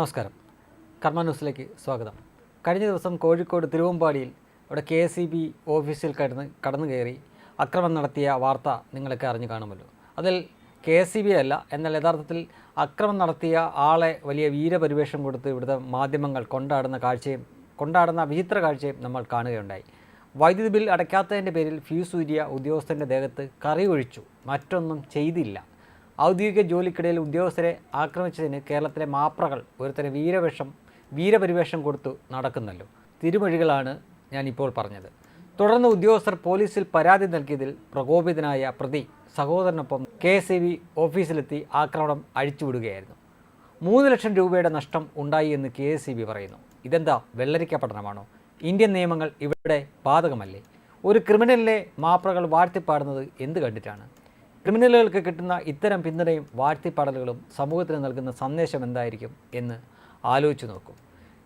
നമസ്കാരം. കർമ്മ ന്യൂസിലേക്ക് സ്വാഗതം. കഴിഞ്ഞ ദിവസം കോഴിക്കോട് തിരുവമ്പാടിയിൽ അവിടെ കെ എസ് ഇ ബി ഓഫീസിൽ കടന്ന് കടന്നു കയറി അക്രമം നടത്തിയ വാർത്ത നിങ്ങളൊക്കെ അറിഞ്ഞു കാണുമല്ലോ. അതിൽ കെ എസ് ഇ ബി അല്ല എന്നാൽ യഥാർത്ഥത്തിൽ അക്രമം നടത്തിയ ആളെ വലിയ വീരപരിവേഷം കൊടുത്ത് ഇവിടുത്തെ മാധ്യമങ്ങൾ കൊണ്ടാടുന്ന കാഴ്ചയും കൊണ്ടാടുന്ന വിചിത്ര കാഴ്ചയും നമ്മൾ കാണുകയുണ്ടായി. വൈദ്യുതി ബിൽ അടയ്ക്കാത്തതിന്റെ പേരിൽ ഫ്യൂസ് ഊരിയ ഉദ്യോഗസ്ഥന്റെ ദേഹത്ത് കറി ഒഴിച്ചു. മറ്റൊന്നും ചെയ്തില്ല. ഔദ്യോഗിക ജോലിക്കിടയിൽ ഉദ്യോഗസ്ഥരെ ആക്രമിച്ചതിന് കേരളത്തിലെ മാപ്രകൾ ഒരുത്തരം വീരവേഷം വീരപരിവേഷം കൊടുത്തു നടക്കുന്നല്ലോ. തിരുമൊഴികളാണ് ഞാനിപ്പോൾ പറഞ്ഞത്. തുടർന്ന് ഉദ്യോഗസ്ഥർ പോലീസിൽ പരാതി നൽകിയതിൽ പ്രകോപിതനായ പ്രതി സഹോദരനൊപ്പം കെ എസ് ബി ഓഫീസിലെത്തി ആക്രമണം അഴിച്ചുവിടുകയായിരുന്നു. മൂന്ന് ലക്ഷം രൂപയുടെ നഷ്ടം ഉണ്ടായി എന്ന് കെ എസ് ബി പറയുന്നു. ഇതെന്താ വെള്ളരിക്ക പഠനമാണോ? ഇന്ത്യൻ നിയമങ്ങൾ ഇവിടെ ബാധകമല്ലേ? ഒരു ക്രിമിനലിലെ മാപ്രകൾ വാഴ്ത്തിപ്പാടുന്നത് എന്ത് കണ്ടിട്ടാണ്? ക്രിമിനലുകൾക്ക് കിട്ടുന്ന ഇത്തരം പിന്തുണയും വാഴ്ത്തിപ്പാടലുകളും സമൂഹത്തിന് നൽകുന്ന സന്ദേശം എന്തായിരിക്കും എന്ന് ആലോചിച്ചു നോക്കും.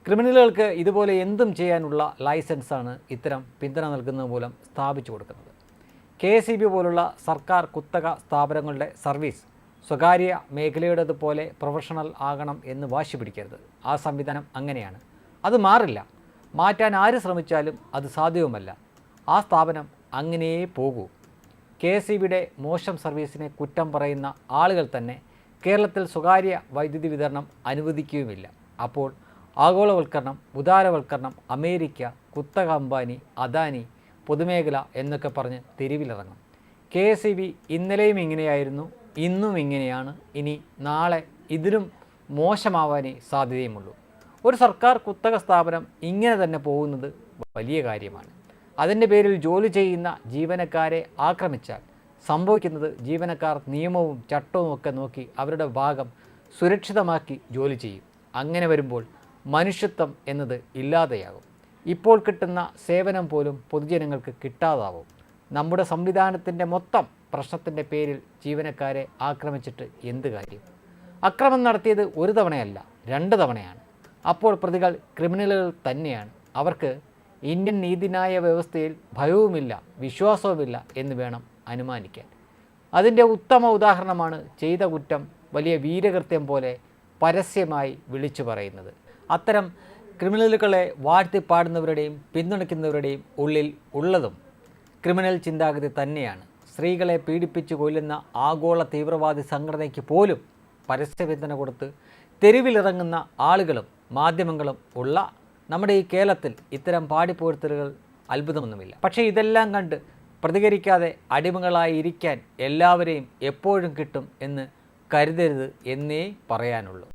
ക്രിമിനലുകൾക്ക് ഇതുപോലെ എന്തും ചെയ്യാനുള്ള ലൈസൻസാണ് ഇത്തരം പിന്തുണ നൽകുന്നത് മൂലം സ്ഥാപിച്ചു കൊടുക്കുന്നത്. കെ എസ് പോലുള്ള സർക്കാർ കുത്തക സ്ഥാപനങ്ങളുടെ സർവീസ് സ്വകാര്യ മേഖലയുടേതുപോലെ പ്രൊഫഷണൽ ആകണം എന്ന് വാശി പിടിക്കരുത്. ആ സംവിധാനം അങ്ങനെയാണ്. അത് മാറില്ല. മാറ്റാൻ ആര് ശ്രമിച്ചാലും അത് സാധ്യവുമല്ല. ആ സ്ഥാപനം അങ്ങനെയേ പോകൂ. കെ എസ് ഇ ബിയുടെ മോശം സർവീസിനെ കുറ്റം പറയുന്ന ആളുകൾ തന്നെ കേരളത്തിൽ സ്വകാര്യ വൈദ്യുതി വിതരണം അനുവദിക്കുകയുമില്ല. അപ്പോൾ ആഗോളവൽക്കരണം ഉദാരവൽക്കരണം അമേരിക്ക കുത്തക അംബാനി അദാനി പൊതുമേഖല എന്നൊക്കെ പറഞ്ഞ് തെരുവിലിറങ്ങും. കെ എസ് ഇ ബി ഇന്നലെയും ഇങ്ങനെയായിരുന്നു ഇന്നും ഇങ്ങനെയാണ്. ഇനി നാളെ ഇതിലും മോശമാവാനേ സാധ്യതയുമുള്ളൂ. ഒരു സർക്കാർ കുത്തക സ്ഥാപനം ഇങ്ങനെ തന്നെ പോകുന്നത് വലിയ കാര്യമാണ്. അതിന്റെ പേരിൽ ജോലി ചെയ്യുന്ന ജീവനക്കാരെ ആക്രമിച്ചാൽ സംഭവിക്കുന്നത് ജീവനക്കാർ നിയമവും ചട്ടവും ഒക്കെ നോക്കി അവരുടെ ഭാഗം സുരക്ഷിതമാക്കി ജോലി ചെയ്യും. അങ്ങനെ വരുമ്പോൾ മനുഷ്യത്വം എന്നത് ഇല്ലാതെയാകും. ഇപ്പോൾ കിട്ടുന്ന സേവനം പോലും പൊതുജനങ്ങൾക്ക് കിട്ടാതാവും. നമ്മുടെ സംവിധാനത്തിന്റെ മൊത്തം പ്രശ്നത്തിന്റെ പേരിൽ ജീവനക്കാരെ ആക്രമിച്ചിട്ട് എന്ത് കാര്യം? അക്രമം നടത്തിയത് ഒരു തവണയല്ല രണ്ട് തവണയാണ്. അപ്പോൾ പ്രതികൾ ക്രിമിനലുകൾ തന്നെയാണ്. അവർക്ക് ഇന്ത്യൻ നീതിന്യായ വ്യവസ്ഥയിൽ ഭയവുമില്ല വിശ്വാസവുമില്ല എന്ന് വേണം അനുമാനിക്കാൻ. അതിന്റെ ഉത്തമ ഉദാഹരണമാണ് ചെയ്ത കുറ്റം വലിയ വീരകൃത്യം പോലെ പരസ്യമായി വിളിച്ചു പറയുന്നത്. അത്തരം ക്രിമിനലുകളെ വാഴ്ത്തിപ്പാടുന്നവരുടെയും പിന്തുണയ്ക്കുന്നവരുടെയും ഉള്ളിൽ ഉള്ളതും ക്രിമിനൽ ചിന്താഗതി തന്നെയാണ്. സ്ത്രീകളെ പീഡിപ്പിച്ച് കൊല്ലുന്ന ആഗോള തീവ്രവാദി സംഘടനയ്ക്ക് പോലും പരസ്യ പിന്തുണ കൊടുത്ത് തെരുവിലിറങ്ങുന്ന ആളുകളും മാധ്യമങ്ങളും ഉള്ള നമ്മുടെ ഈ കേരളത്തിൽ ഇത്തരം പാടിപ്പോഴ്ത്തലുകൾ അത്ഭുതമൊന്നുമില്ല. പക്ഷേ ഇതെല്ലാം കണ്ട് പ്രതികരിക്കാതെ അടിമകളായി ഇരിക്കാൻ എല്ലാവരെയും എപ്പോഴും കിട്ടും എന്ന് കരുതരുത് എന്നേ പറയാനുള്ളൂ.